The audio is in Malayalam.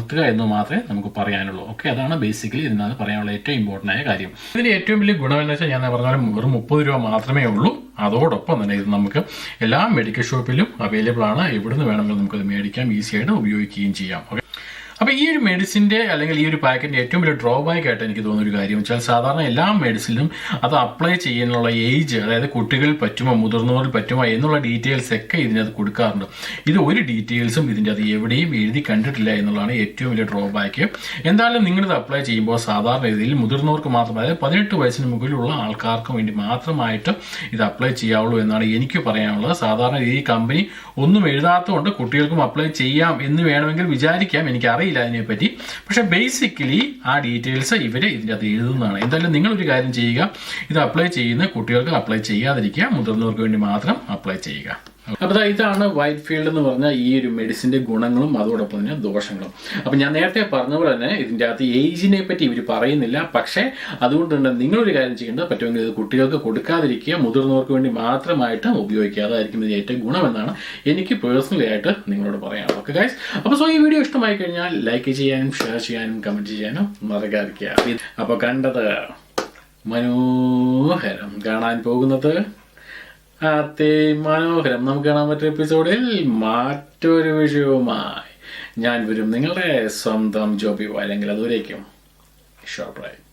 നിർത്തുക എന്ന് മാത്രമേ നമുക്ക് പറയാനുള്ളൂ. ഓക്കെ അതാണ് ബേസിക്കലി ഇതിനകത്ത് പറയാനുള്ള ഏറ്റവും ഇമ്പോർട്ടന്റ് ആയ കാര്യം. ഇതിന് ഏറ്റവും വലിയ ഗുണം എന്ന് വെച്ചാൽ ഞാൻ പറഞ്ഞ പോലെ വെറും മുപ്പത് രൂപ മാത്രമേ ഉള്ളൂ. അതോടൊപ്പം തന്നെ ഇത് നമുക്ക് എല്ലാ മെഡിക്കൽ ഷോപ്പിലും അവൈലബിൾ ആണ്. എവിടുന്ന് വേണമെങ്കിലും നമുക്കത് മേടിക്കാം ഈസി ആയിട്ട് ഉപയോഗിക്കുകയും ചെയ്യാം. ഓക്കെ അപ്പോൾ ഈ ഒരു മെഡിസിന്റെ അല്ലെങ്കിൽ ഈ ഒരു പാക്കറ്റിന്റെ ഏറ്റവും വലിയ ഡ്രോബാക്ക് ആയിട്ട് എനിക്ക് തോന്നുന്ന ഒരു കാര്യം വെച്ചാൽ സാധാരണ എല്ലാ മെഡിസിനും അത് അപ്ലൈ ചെയ്യാനുള്ള ഏജ് അതായത് കുട്ടികൾ പറ്റുമോ മുതിർന്നവർ പറ്റുമോ എന്നുള്ള ഡീറ്റെയിൽസ് ഒക്കെ ഇതിനകത്ത് കൊടുക്കാറുണ്ട്. ഇത് ഒരു ഡീറ്റെയിൽസും ഇതിന്റെ അത് എവിടെയും എഴുതി കണ്ടിട്ടില്ല എന്നുള്ളതാണ് ഏറ്റവും വലിയ ഡ്രോബാക്ക് എന്തായാലും നിങ്ങളിത് അപ്ലൈ ചെയ്യുമ്പോൾ സാധാരണ രീതിയിൽ മുതിർന്നവർക്ക് മാത്രം അതായത് പതിനെട്ട് വയസ്സിന് മുകളിലുള്ള ആൾക്കാർക്ക് വേണ്ടി മാത്രമായിട്ട് ഇത് അപ്ലൈ ചെയ്യാവുള്ളൂ എന്നാണ് എനിക്ക് പറയാനുള്ളത്. സാധാരണ ഈ കമ്പനി ഒന്നും എഴുതാത്തതുകൊണ്ട് കുട്ടികൾക്കും അപ്ലൈ ചെയ്യാം എന്ന് വേണമെങ്കിൽ വിചാരിക്കാം. എനിക്കറിയില്ല അതിനെപ്പറ്റി. പക്ഷേ ബേസിക്കലി ആ ഡീറ്റെയിൽസ് ഇവർ ഇതിന്റെ അത് എഴുതുന്നതാണ്. എന്തായാലും നിങ്ങളൊരു കാര്യം ചെയ്യുക. ഇത് അപ്ലൈ ചെയ്യുന്ന കുട്ടികൾക്ക് അപ്ലൈ ചെയ്യാതിരിക്കുക. മുതിർന്നവർക്ക് വേണ്ടി മാത്രം അപ്ലൈ ചെയ്യുക. അപ്പോൾ ഇതാണ് വൈറ്റ് ഫീൽഡ് എന്ന് പറഞ്ഞാൽ ഈ ഒരു മെഡിസിന്റെ ഗുണങ്ങളും അതോടൊപ്പം തന്നെ ദോഷങ്ങളും. അപ്പം ഞാൻ നേരത്തെ പറഞ്ഞ പോലെ തന്നെ ഇതിന്റെ അകത്ത് ഏജിനെ പറ്റി ഇവർ പറയുന്നില്ല. പക്ഷേ അതുകൊണ്ട് തന്നെ നിങ്ങളൊരു കാര്യം ചെയ്യേണ്ടത് പറ്റുമെങ്കിൽ ഇത് കുട്ടികൾക്ക് കൊടുക്കാതിരിക്കുക മുതിർന്നവർക്ക് വേണ്ടി മാത്രമായിട്ട് ഇതിന് ഏറ്റവും ഗുണമെന്നാണ് എനിക്ക് പേഴ്സണലി ആയിട്ട് നിങ്ങളോട് പറയാം ഓക്കെ ഗൈസ് അപ്പോൾ സോ ഈ വീഡിയോ ഇഷ്ടമായി കഴിഞ്ഞാൽ ലൈക്ക് ചെയ്യാനും ഷെയർ ചെയ്യാനും കമന്റ് ചെയ്യാനും മറക്കാതിരിക്കുക. അപ്പോൾ കണ്ടത് മനോഹരം. കാണാൻ പോകുന്നത് അതെ മനോഹരം. നമുക്ക് കാണാൻ പറ്റിയ എപ്പിസോഡിൽ മറ്റൊരു വിഷയവുമായി ഞാൻ വരും. നിങ്ങളുടെ സ്വന്തം ജോബി അല്ലെങ്കിൽ അതുവരേക്കും. ഷോർട്ട്